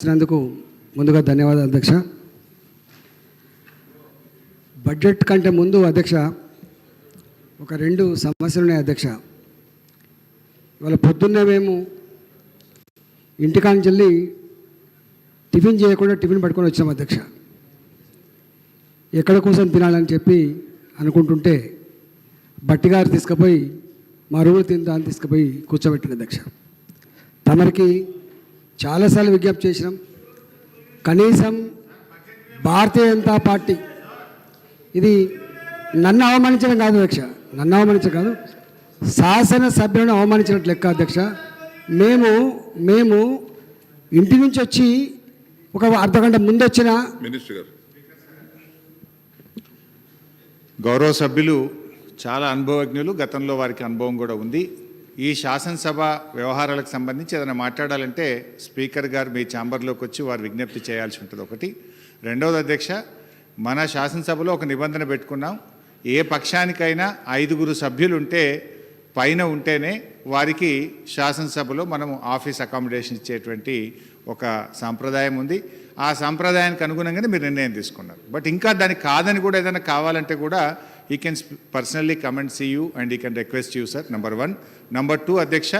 ఇచ్చినందుకు ముందుగా ధన్యవాదాలు అధ్యక్ష. బడ్జెట్ కంటే ముందు అధ్యక్ష ఒక రెండు సమస్యలు ఉన్నాయి అధ్యక్ష. ఇవాళ పొద్దున్నే మేము ఇంటికాంచి వెళ్ళి టిఫిన్ చేయకుండా టిఫిన్ పట్టుకొని వచ్చాం అధ్యక్ష. ఎక్కడ కోసం తినాలని చెప్పి అనుకుంటుంటే బట్టిగారు తీసుకుపోయి మా రూలు తిందా అని తీసుకుపోయి కూర్చోబెట్టిన అధ్యక్ష. తమరికి చాలాసార్లు విజ్ఞప్తి చేసినాం. కనీసం భారతీయ జనతా పార్టీ ఇది నన్ను అవమానించడం కాదు అధ్యక్ష నన్ను అవమానించడం కాదు. శాసనసభ్యులను అవమానించినట్లు లెక్క అధ్యక్ష. మేము మేము ఇంటి నుంచి వచ్చి ఒక అర్ధగంట ముందు వచ్చిన మినిస్టర్ గారు గౌరవ సభ్యులు చాలా అనుభవజ్ఞులు గతంలో వారికి అనుభవం కూడా ఉంది. ఈ శాసనసభ వ్యవహారాలకు సంబంధించి ఏదైనా మాట్లాడాలంటే స్పీకర్ గారు మీ ఛాంబర్లోకి వచ్చి వారు విజ్ఞప్తి చేయాల్సి ఉంటుంది ఒకటి. రెండవది అధ్యక్ష మన శాసనసభలో ఒక నిబంధన పెట్టుకున్నాం. ఏ పక్షానికైనా ఐదుగురు సభ్యులు ఉంటే పైన ఉంటేనే వారికి శాసనసభలో మనం ఆఫీస్ అకామిడేషన్ ఇచ్చేటువంటి ఒక సాంప్రదాయం ఉంది. ఆ సాంప్రదాయానికి అనుగుణంగానే మీరు నిర్ణయం తీసుకున్నారు. బట్ ఇంకా దానికి కాదని కూడా ఏదైనా కావాలంటే కూడా I can personally come and see you and I can request you sir number one number two అధ్యక్ష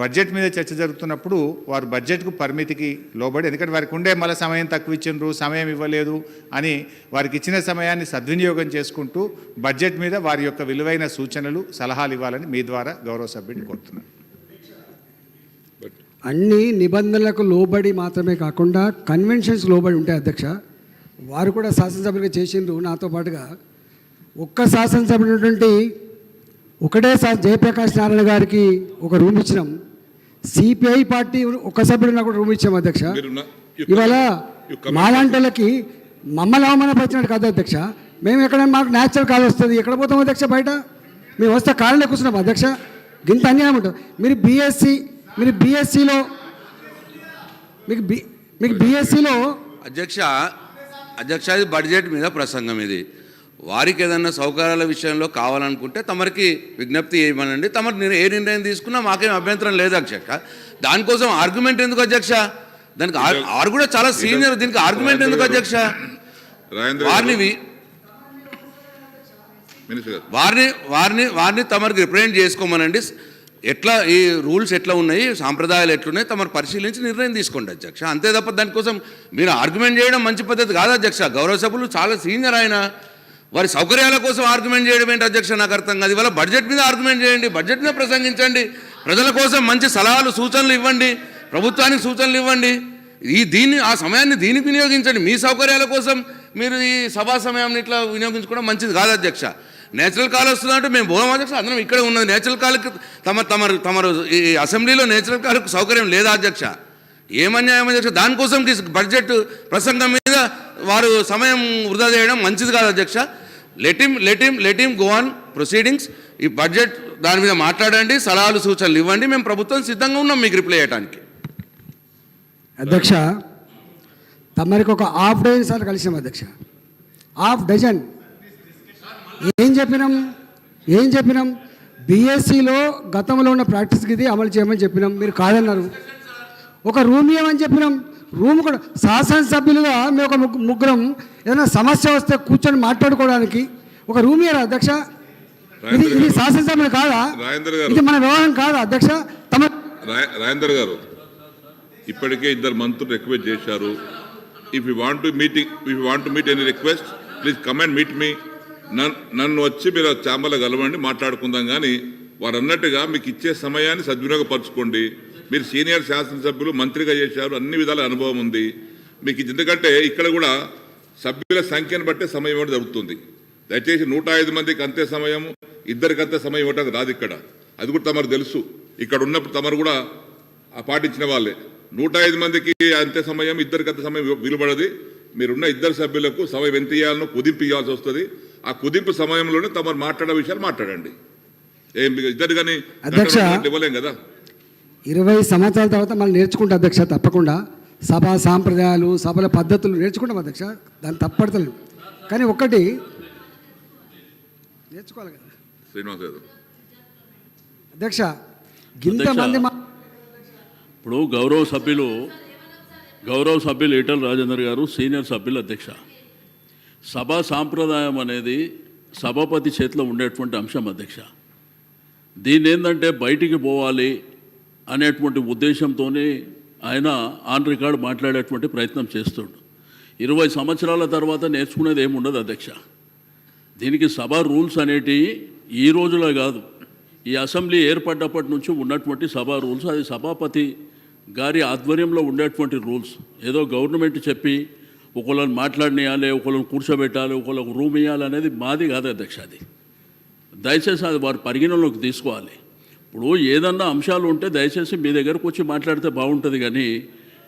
బడ్జెట్ మీద చర్చ జరుగుతున్నప్పుడు వారు బడ్జెట్కు పరిమితికి లోబడి ఎందుకంటే వారికి ఉండే మళ్ళీ సమయం తక్కువ ఇచ్చిండ్రు సమయం ఇవ్వలేదు అని వారికి ఇచ్చిన సమయాన్ని సద్వినియోగం చేసుకుంటూ బడ్జెట్ మీద వారి యొక్క విలువైన సూచనలు సలహాలు ఇవ్వాలని మీ ద్వారా గౌరవ సభ్యుడిని కోరుతున్నాను. అన్ని నిబంధనలకు లోబడి మాత్రమే కాకుండా కన్వెన్షన్స్ లోబడి ఉంటాయి అధ్యక్ష. వారు కూడా శాసనసభ్యులుగా చేసిండ్రు నాతో పాటుగా. ఒక్క శాసనసభ్యుడు ఒకటే సా జయప్రకాష్ నారాయణ గారికి ఒక రూమ్ ఇచ్చినాం. సిపిఐ పార్టీ ఒక సభ్యుడు నాకు రూమ్ ఇచ్చాం అధ్యక్ష. ఇవాళ comment- you comment- మాలాంటి వాళ్ళకి మమ్మల్ని అవమానపరిచినట్టు కాదు అధ్యక్ష. మేము ఎక్కడ మాకు న్యాచురల్ కాల్ వస్తుంది. ఎక్కడ పోతాం అధ్యక్ష బయట? మేము వస్తే కాళ్ళలో కూర్చున్నాం అధ్యక్ష. గింత అన్యాయం ఉంటుంది. మీరు బీఎస్సీ మీరు బీఎస్సీలో మీకు బి మీకు బీఎస్సీలో అధ్యక్ష అధ్యక్ష ఇది బడ్జెట్ మీద ప్రసంగం ఇది. వారికి ఏదన్నా సౌకర్యాల విషయంలో కావాలనుకుంటే తమరికి విజ్ఞప్తి చేయమనండి తమరు నేను ఏ నిర్ణయం తీసుకున్నా మాకేం అభ్యంతరం లేదు అధ్యక్ష. దానికోసం ఆర్గ్యుమెంట్ ఎందుకు అధ్యక్ష? దానికి ఆర్- కూడా చాలా సీనియర్ దీనికి ఆర్గ్యుమెంట్ ఎందుకు అధ్యక్ష? వారిని వారిని వారిని వారిని తమరికి రిప్రజెంట్ చేసుకోమనండి. ఎట్లా ఈ రూల్స్ ఎట్లా ఉన్నాయి సాంప్రదాయాలు ఎట్లున్నాయి తమరు పరిశీలించి నిర్ణయం తీసుకోండి అధ్యక్ష. అంతే తప్ప దానికోసం మీరు ఆర్గ్యుమెంట్ చేయడం మంచి పద్ధతి కాదు అధ్యక్ష. గౌరవ సభ్యులు చాలా సీనియర్ ఆయన. వారి సౌకర్యాల కోసం ఆర్గ్యుమెంట్ చేయడం ఏంటి అధ్యక్ష? నాకు అర్థం కాదు. ఇవాళ బడ్జెట్ మీద ఆర్గ్యుమెంట్ చేయండి. బడ్జెట్ మీద ప్రసంగించండి. ప్రజల కోసం మంచి సలహాలు సూచనలు ఇవ్వండి. ప్రభుత్వానికి సూచనలు ఇవ్వండి. ఈ దీన్ని ఆ సమయాన్ని దీనికి వినియోగించండి. మీ సౌకర్యాల కోసం మీరు ఈ సభా సమయాన్ని ఇట్లా వినియోగించుకోవడం మంచిది కాదు అధ్యక్ష. నేచురల్ కాల్ వస్తుందంటే మేము పోదాం అధ్యక్ష. అందరం ఇక్కడే ఉన్నది. నేచురల్ కాల్కి తమ తమరు తమరు ఈ అసెంబ్లీలో నేచురల్ కాల్కి సౌకర్యం లేదా అధ్యక్ష? ఏమన్యాయం అధ్యక్ష? దానికోసం బడ్జెట్ ప్రసంగం మీద వారు సమయం వృధా చేయడం మంచిది కాదు అధ్యక్ష. Let him let him let him go on proceedings ఈ బడ్జెట్ దాని మీద మాట్లాడండి సలహాలు సూచనలు ఇవ్వండి. మేము ప్రభుత్వం సిద్ధంగా ఉన్నాం మీకు రిప్లై చేయడానికి అధ్యక్ష తమరికి ఒక హాఫ్ డజన్ సార్లు కలిసాం అధ్యక్ష. Half dozen. ఏం చెప్పినాం? ఏం చెప్పినాం? బీఎస్సీలో గతంలో ఉన్న ప్రాక్టీస్కి ఇది అమలు చేయమని చెప్పినాం. మీరు కాదన్నారు. ఒక రూమ్ ఇవ్వమని చెప్పినాం. రూమ్ కూడా శాసనసభ్యులుగా మేము ఒక ముగ్గు- ముగ్గురం ఏదైనా సమస్య వస్తే కూర్చొని మాట్లాడుకోవడానికి ఒక రూమ్ ఇయ్యరా అధ్యక్ష? ఇది ఇది శాసనసభ్యులు కాదా. ఇది మన వ్యవహారం కాదా అధ్యక్ష? తమ రాజేందర్ గారు ఇప్పటికే ఇద్దరు మంత్రులు రిక్వెస్ట్ చేశారు. If you want to meeting if you want to meet any request please come and meet మీ నన్ను వచ్చి మీరు చాంబర్లో కలవండి మాట్లాడుకుందాం. కానీ వారు అన్నట్టుగా మీకు ఇచ్చే సమయాన్ని సద్వినియోగపరచుకోండి. మీరు సీనియర్ శాసనసభ్యులు మంత్రిగా చేశారు అన్ని విధాల అనుభవం ఉంది. మీకు ఇది ఎందుకంటే ఇక్కడ కూడా సభ్యుల సంఖ్యను బట్టే సమయం ఇవ్వడం జరుగుతుంది. దయచేసి నూట ఐదు మందికి అంతే సమయం ఇద్దరికి అంతే సమయం ఇవ్వడానికి రాదు ఇక్కడ. అది కూడా తమరు తెలుసు. ఇక్కడ ఉన్నప్పుడు తమరు కూడా ఆ పాటించిన వాళ్ళే. నూట ఐదు మందికి అంతే సమయం ఇద్దరికి అంత సమయం విలువడది. మీరున్న ఇద్దరు సభ్యులకు సమయం ఎంత ఇవ్వాలనో కుదింపు ఇవ్వాల్సి వస్తుంది. ఆ కుదింపు సమయంలోనే తమరు మాట్లాడే విషయాలు మాట్లాడండి. ఏం ఇద్దరు కానీ. ఇవ్వలేం కదా? ఇరవై సంవత్సరాల తర్వాత మనం నేర్చుకుంటాం అధ్యక్ష తప్పకుండా. సభా సాంప్రదాయాలు సభల పద్ధతులు నేర్చుకుంటాం అధ్యక్ష దాన్ని తప్పడతలేదు. కానీ ఒక్కటి నేర్చుకోవాలి కదా. శ్రీనివాస్ యాదవ్ అధ్యక్ష గింతమంది మా ఇప్పుడు గౌరవ సభ్యులు గౌరవ సభ్యులు ఈటల రాజేందర్ గారు సీనియర్ సభ్యులు అధ్యక్ష. సభా సాంప్రదాయం అనేది సభాపతి చేతిలో ఉండేటువంటి అంశం అధ్యక్ష. దీన్ని ఏంటంటే బయటికి పోవాలి అనేటువంటి ఉద్దేశంతోనే ఆయన ఆన్ రికార్డ్ మాట్లాడేటువంటి ప్రయత్నం చేస్తుండు. ఇరవై సంవత్సరాల తర్వాత నేర్చుకునేది ఏముండదు అధ్యక్ష. దీనికి సభ రూల్స్ అనేటివి ఈ రోజులో కాదు. ఈ అసెంబ్లీ ఏర్పడ్డప్పటి నుంచి ఉన్నటువంటి సభా రూల్స్ అది సభాపతి గారి ఆధ్వర్యంలో ఉండేటువంటి రూల్స్. ఏదో గవర్నమెంట్ చెప్పి ఒకళ్ళని మాట్లాడినేయాలి ఒకళ్ళని కూర్చోబెట్టాలి ఒకళ్ళకు రూమ్ ఇవ్వాలి అనేది మాది కాదు అధ్యక్ష అది. దయచేసి అది వారు పరిగణనలోకి తీసుకోవాలి. ఇప్పుడు ఏదన్నా అంశాలు ఉంటే దయచేసి మీ దగ్గరకు వచ్చి మాట్లాడితే బాగుంటుంది కానీ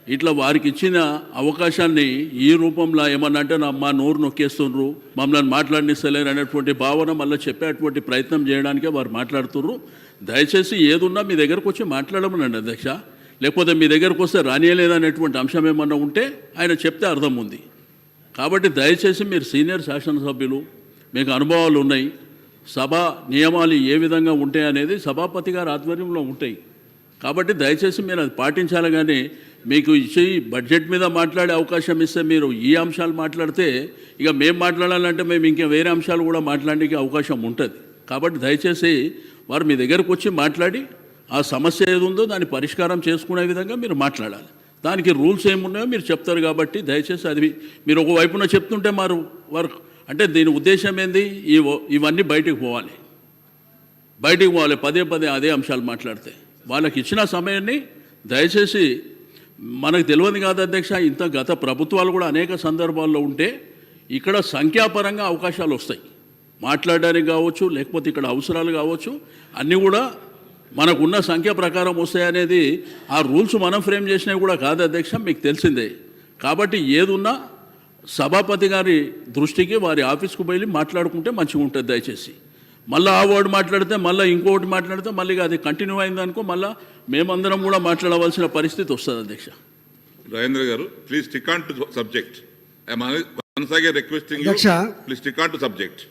ఇట్లా వారికి ఇచ్చిన అవకాశాన్ని ఈ రూపంలో ఏమన్నా అంటే నా మా నోరు నొక్కేస్తుండ్రు మమ్మల్ని మాట్లాడినిస్తలేరు అనేటువంటి భావన మళ్ళీ చెప్పేటువంటి ప్రయత్నం చేయడానికే వారు మాట్లాడుతుర్రు. దయచేసి ఏదున్నా మీ దగ్గరకు వచ్చి మాట్లాడమనండి అధ్యక్ష. లేకపోతే మీ దగ్గరకు వస్తే రానియలేదనేటువంటి అంశం ఏమన్నా ఉంటే ఆయన చెప్తే అర్థం ఉంది. కాబట్టి దయచేసి మీరు సీనియర్ శాసనసభ్యులు మీకు అనుభవాలు ఉన్నాయి సభ నియమాలు ఏ విధంగా ఉంటాయి అనేది సభాపతి గారి ఆధ్వర్యంలో ఉంటాయి. కాబట్టి దయచేసి మీరు అది పాటించాలి కానీ మీకు ఇచ్చి బడ్జెట్ మీద మాట్లాడే అవకాశం ఇస్తే మీరు ఈ అంశాలు మాట్లాడితే ఇక మేము మాట్లాడాలంటే మేము ఇంకా వేరే అంశాలు కూడా మాట్లాడడానికి అవకాశం ఉంటుంది. కాబట్టి దయచేసి వారు మీ దగ్గరకు వచ్చి మాట్లాడి ఆ సమస్య ఏది ఉందో దాన్ని పరిష్కారం చేసుకునే విధంగా మీరు మాట్లాడాలి. దానికి రూల్స్ ఏమున్నాయో మీరు చెప్తారు కాబట్టి దయచేసి అది మీరు ఒక వైపున చెప్తుంటే మారు వారు అంటే దీని ఉద్దేశం ఏంది? ఇవన్నీ బయటికి పోవాలి. బయటికి పోవాలి. పదే పదే అదే అంశాలు మాట్లాడితే. వాళ్ళకి ఇచ్చిన సమయాన్ని దయచేసి మనకు తెలియదు కాదు అధ్యక్ష ఇంత గత ప్రభుత్వాలు కూడా అనేక సందర్భాల్లో ఉంటే ఇక్కడ సంఖ్యాపరంగా అవకాశాలు వస్తాయి. మాట్లాడడానికి కావచ్చు లేకపోతే ఇక్కడ అవసరాలు కావచ్చు అన్నీ కూడా మనకున్న సంఖ్య ప్రకారం వస్తాయనేది ఆ రూల్స్ మనం ఫ్రేమ్ చేసినవి కూడా కాదు అధ్యక్ష మీకు తెలిసిందే. కాబట్టి ఏదున్నా సభాపతి గారి దృష్టికి వారి ఆఫీస్కు వెళ్ళి మాట్లాడుకుంటే మంచిగా ఉంటుంది దయచేసి. మళ్ళీ ఆ వర్డ్ మాట్లాడితే మళ్ళీ ఇంకొకటి మాట్లాడితే మళ్ళీ అది కంటిన్యూ అయిందనుకో మళ్ళీ మేమందరం కూడా మాట్లాడవలసిన పరిస్థితి వస్తుంది అధ్యక్ష. రాజేంద్ర గారు please stick on to subject once again requesting you అధ్యక్ష. Please stick on to subject